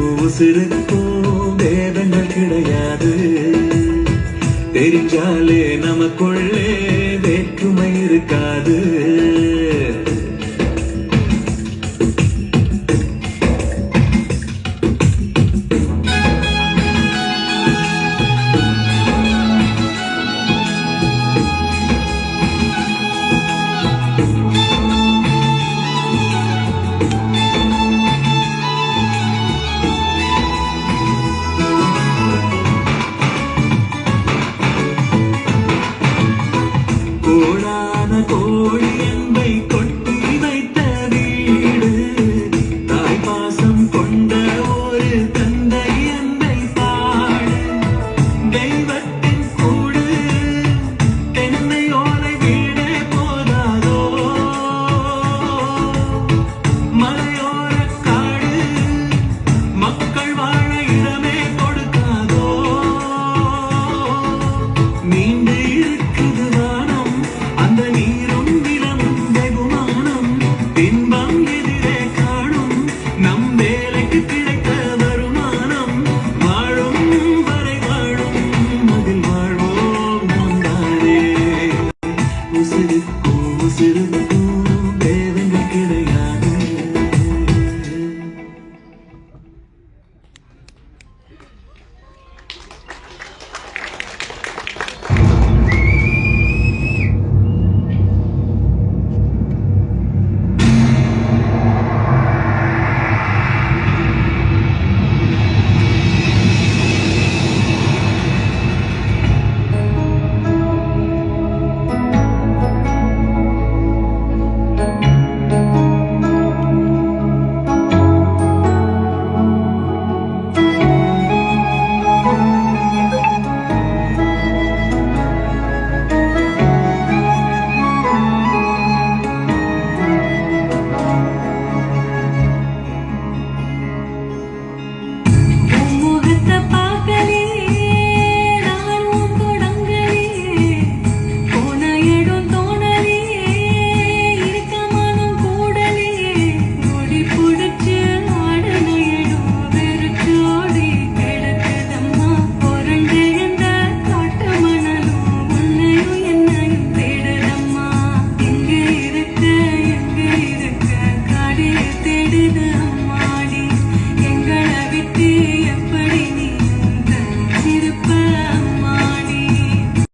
உசிருக்கோ உசிருக்கோ வேதங்கள் கிடையாது. தெரிஞ்சாலே நமக்குள்ளே வேற்றுமை இருக்காது. llorar. não deu.